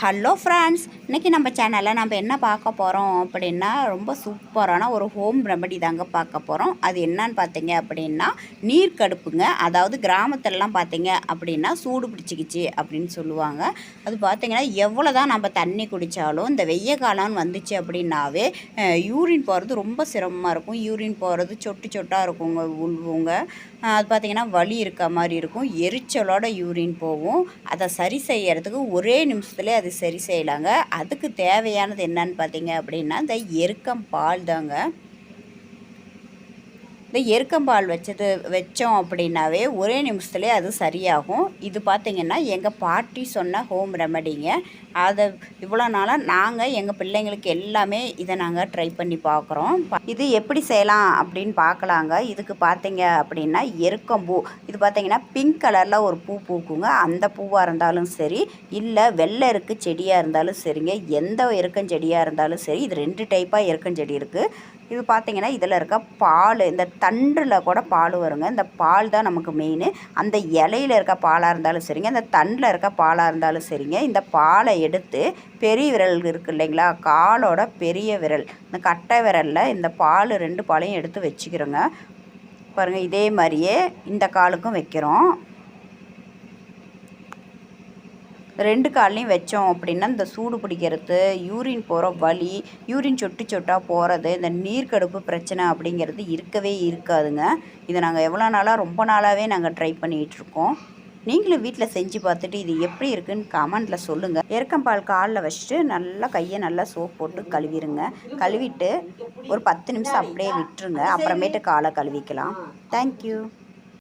Hello friends இன்றைக்கி நம்ம சேனலில் நம்ம என்ன பார்க்க போகிறோம் அப்படின்னா ரொம்ப சூப்பரான ஒரு ஹோம் ரெமடி தாங்க பார்க்க போகிறோம் அது என்னன்னு பார்த்தீங்க அப்படின்னா நீர் கடுப்புங்க அதாவது கிராமத்துலலாம் பார்த்தீங்க அப்படின்னா சூடு பிடிச்சிக்கிச்சு அப்படின்னு சொல்லுவாங்க. அது பார்த்தீங்கன்னா எவ்வளோ தான் நம்ம தண்ணி குடித்தாலும் இந்த வெய்ய காலம்னு வந்துச்சு அப்படின்னாவே யூரின் போகிறது ரொம்ப சிரமமாக இருக்கும். யூரின் போகிறது சொட்டு சொட்டாக இருக்குங்க உள்வுங்க அது பார்த்திங்கன்னா வலி இருக்க மாதிரி இருக்கும். எரிச்சலோட யூரின் போகும். அதை சரி செய்யறதுக்கு ஒரே நிமிஷத்துலேயே அது சரி செய்யலாங்க. அதுக்கு தேவையானது என்னன்னு பார்த்தீங்க அப்படின்னா இந்த எருக்கம் பால் தாங்க இந்த எருக்கம்பால் வச்சது வச்சோம் அப்படின்னாவே ஒரே நிமிஷத்துலேயே அது சரியாகும். இது பார்த்திங்கன்னா எங்கள் பாட்டி சொன்ன ஹோம் ரெமடிங்க. அதை இவ்வளோ நாளாக நாங்கள் எங்கள் பிள்ளைங்களுக்கு எல்லாமே இதை நாங்கள் ட்ரை பண்ணி பார்க்குறோம் இது எப்படி செய்யலாம் அப்படின்னு பார்க்கலாங்க இதுக்கு பார்த்தீங்க அப்படின்னா எருக்கம்பூ இது பார்த்தீங்கன்னா பிங்க் கலரில் ஒரு பூ பூக்குங்க. அந்த பூவாக இருந்தாலும் சரி இல்லை வெள்ளை இருக்கு செடியாக இருந்தாலும் சரிங்க. எந்த எருக்கஞ்செடியாக இருந்தாலும் சரி இது ரெண்டு டைப்பாக எருக்கஞ்செடி இருக்குது இது பார்த்தீங்கன்னா இதில் இருக்க பால் இந்த தண்டில் கூட பால் வருங்க. இந்த பால் தான் நமக்கு மெயின் அந்த இலையில இருக்க பாலாக இருந்தாலும் சரிங்க. அந்த தண்டில் இருக்க பாலாக இருந்தாலும் சரிங்க. இந்த பாலை எடுத்து பெரிய விரல் இருக்கு இல்லைங்களா? காலோட பெரிய விரல். இந்த கட்டை விரலில் இந்த பால் ரெண்டு பாலையும் எடுத்து வச்சுக்கிறோங்க. பாருங்கள் இதே மாதிரியே இந்த காலுக்கும் வைக்கிறோம். ரெண்டு கால்லையும் வச்சோம் அப்படின்னா இந்த சூடு பிடிக்கிறது யூரின் போகிற வலி யூரின் சொட்டு சொட்டாக போகிறது இந்த நீர்க்கடுப்பு பிரச்சனை அப்படிங்கிறது இருக்கவே இருக்காதுங்க. இதை நாங்கள் எவ்வளோ நாளாக ரொம்ப நாளாகவே நாங்கள் ட்ரை பண்ணிகிட்ருக்கோம் நீங்களும் வீட்டில் செஞ்சு பார்த்துட்டு இது எப்படி இருக்குன்னு கமெண்டில் சொல்லுங்கள் எருக்கம்பால் காலில் வச்சுட்டு நல்லா கையை நல்லா சோப் போட்டு கழுவிடுங்க கழுவிட்டு ஒரு பத்து நிமிஷம் அப்படியே விட்டுருங்க. அப்புறமேட்டு காலை கழுவிக்கலாம். தேங்க்யூ